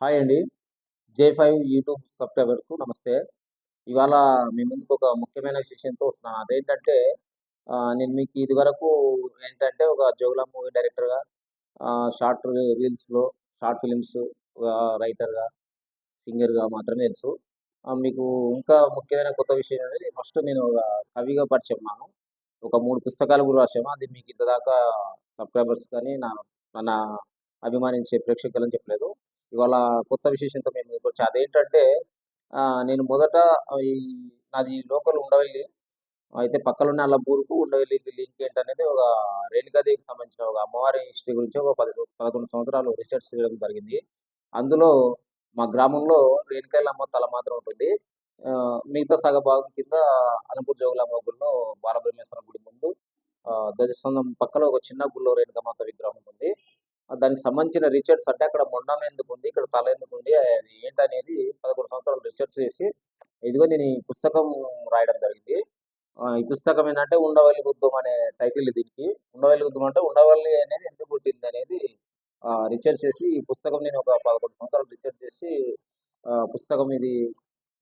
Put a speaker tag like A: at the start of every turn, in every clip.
A: Hi అండి. జే five YouTube సబ్స్క్రైబర్కు నమస్తే. ఇవాళ మీ ముందుకు ఒక ముఖ్యమైన విషయంతో వస్తున్నాను. అదేంటంటే నేను మీకు ఇది వరకు ఏంటంటే ఒక జోగులా మూవీ డైరెక్టర్గా షార్ట్ రీల్స్లో షార్ట్ ఫిలిమ్స్ రైటర్గా సింగర్గా మాత్రమే తెలుసు. మీకు ఇంకా ముఖ్యమైన కొత్త విషయం అనేది ఫస్ట్ నేను ఒక కవిగా పరిచయం ఒక మూడు పుస్తకాలు కూడా రాసాము అది మీకు ఇంతదాకా సబ్స్క్రైబర్స్ కానీ నా మన అభిమానించే ప్రేక్షకులని చెప్పలేదు. ఇవాళ కొత్త విశేషంతో మేము వచ్చి అదేంటంటే ఆ, నేను మొదట ఈ నాది లోకల్ ఉండవల్లి. అయితే పక్కన అల్లపూరుకు ఉండవల్లి లింక్ ఏంటనేది ఒక రేణుకాదేవికి సంబంధించిన ఒక అమ్మవారి హిస్టరీ గురించి ఒక పది పదకొండు సంవత్సరాలు రీసెర్చ్ చేయడం జరిగింది. అందులో మా గ్రామంలో రేణుకాయలమ్మ తల మాత్రం ఉంటుంది. ఆ, మిగతా సగ భాగం కింద అనపూర్ జోగుల అమ్మ గుడిలో బాలబ్రహ్మేశ్వరం గుడి ముందు ఆ, ధ్వజస్తంభం పక్కన ఒక చిన్న గుళ్ళో రేణుకమాత మాత్రం దానికి సంబంధించిన రీసెర్చ్ అంటే అక్కడ మొండం ఎందుకు ఉంది ఇక్కడ తల ఎందుకు ఉంది అది ఏంటనేది పదకొండు సంవత్సరాలు రీసెర్చ్ చేసి ఇదిగో నేను ఈ పుస్తకం రాయడం జరిగింది. ఈ పుస్తకం ఏంటంటే ఉండవల్లి బుద్ధం అనే టైటిల్ దీనికి. ఉండవల్లి బుద్ధం అంటే ఉండవల్లి అనేది ఎందుకు పుట్టింది అనేది రీసెర్చ్ చేసి ఈ పుస్తకం నేను ఒక పదకొండు సంవత్సరాలు రీసెర్చ్ చేసి పుస్తకం ఇది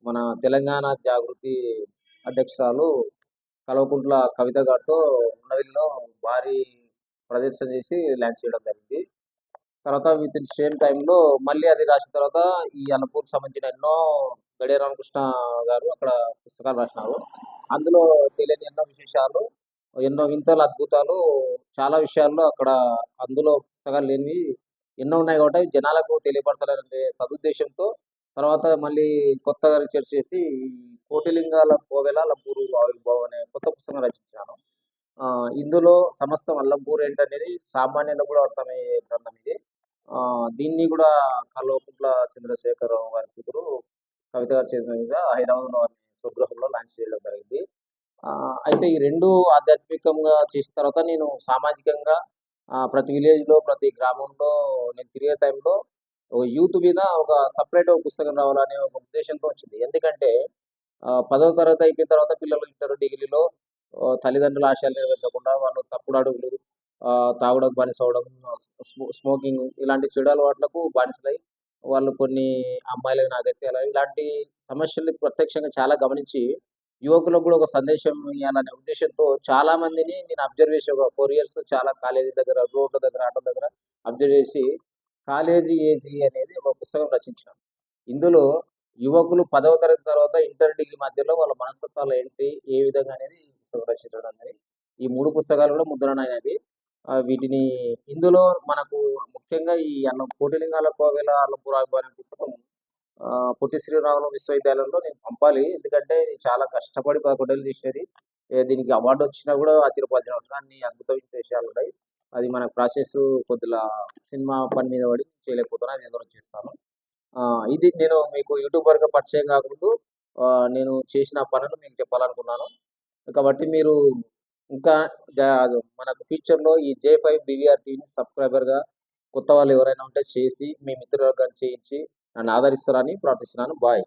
A: మన తెలంగాణ జాగృతి అధ్యక్షురాలు కల్వకుంట్ల కవిత గారితో ఉండవల్లిలో భారీ ప్రదర్శన చేసి లాంచ్ చేయడం జరిగింది. తర్వాత విత్ ఇన్ సేమ్ టైంలో మళ్ళీ అది రాసిన తర్వాత ఈ అన్నపూర్కి సంబంధించిన ఎన్నో గడియ రామకృష్ణ గారు అక్కడ పుస్తకాలు రాసినారు. అందులో తెలియని ఎన్నో విశేషాలు ఎన్నో వింతలు అద్భుతాలు చాలా విషయాల్లో అక్కడ అందులో పుస్తకాలు లేనివి ఎన్నో ఉన్నాయి కాబట్టి జనాలకు తెలియపరచాలనే సదుద్దేశంతో తర్వాత మళ్ళీ కొత్తగా రీసెర్చ్ చేసి కోటిలింగాల కోవెల లంపూరు ఆవిర్భావం అనే కొత్త పుస్తకం రచించాను ఆ, ఇందులో సమస్తం అల్లంపూరు ఏంటనేది సామాన్యులకు కూడా అర్థమయ్యే గ్రంథం ఇది. దీన్ని కూడా కల్వకుంట్ల చంద్రశేఖరరావు గారి కూతురు కవిత గారి చేతుల మీదుగా హైదరాబాద్లో స్వగృహంలో లాంచ్ చేయడం జరిగింది. ఆ, అయితే ఈ రెండు ఆధ్యాత్మికంగా చేసిన తర్వాత నేను సామాజికంగా ప్రతి విలేజ్లో ప్రతి గ్రామంలో నేను తిరిగే టైంలో ఒక యూత్ మీద ఒక సపరేట్ ఒక పుస్తకం రావాలనే ఒక ఉద్దేశంతో వచ్చింది. ఎందుకంటే పదవ తరగతి అయిపోయిన తర్వాత పిల్లలు ఇంటర్ డిగ్రీలో తల్లిదండ్రుల ఆశయాలు నెరవేర్చకుండా వాళ్ళు తప్పుడు అడుగులు తాగుడకు బానిస అవడం స్మో- స్మోకింగ్ ఇలాంటి చెడు అలవాట్లకు బానిసలై వాళ్ళు కొన్ని అమ్మాయిలకు దగ్గర ఇలాంటి సమస్యల్ని ప్రత్యక్షంగా చాలా గమనించి యువకులకు కూడా ఒక సందేశం ఇవ్వాలనే ఉద్దేశంతో చాలా మందిని నేను అబ్జర్వ్ చేసి ఒక ఫోర్ ఇయర్స్ చాలా కాలేజీ దగ్గర రోడ్ల దగ్గర ఆటో దగ్గర అబ్జర్వ్ చేసి కాలేజీ ఏజీ అనేది ఒక పుస్తకం రచించాను. ఇందులో యువకులు పదవ తరగతి తర్వాత ఇంటర్ డిగ్రీ మధ్యలో వాళ్ళ మనస్తత్వాలు ఏంటి ఏ విధంగా అనేది ఈ పుస్తకం రచించడం అనేది ఈ మూడు పుస్తకాలు కూడా ముద్రణ అయినవి. వీటిని ఇందులో మనకు ముఖ్యంగా ఈ అన్నం కోటిలింగాల కోవెల అల్లపురాగు పుస్తకం పొట్టి శ్రీరాములు విశ్వవిద్యాలయంలో నేను పంపాలి. ఎందుకంటే చాలా కష్టపడి పదకొండేళ్ళు చేసేది దీనికి అవార్డు వచ్చినా కూడా ఆశ్చర్యపోవాల్సిన అవసరం అన్ని అద్భుతమైన విషయాలు ఉన్నాయి. అది మన ప్రాసెస్ కొద్దిగా సినిమా పని మీద పడి చేయలేకపోతున్నా అది ఏదో చేస్తాను. ఇది నేను మీకు యూట్యూబర్గా పరిచయం కాకుండా నేను చేసిన పనులు మీకు చెప్పాలనుకున్నాను. కాబట్టి మీరు ఇంకా మనకు ఫ్యూచర్లో ఈ జే ఫైవ్ బీవీఆర్ టీవీని సబ్స్క్రైబర్గా కొత్త వాళ్ళు ఎవరైనా ఉంటే చేసి మీ మిత్రులకు కానీ చేయించి నన్ను ఆదరిస్తారని ప్రార్థిస్తున్నాను. బాయ్.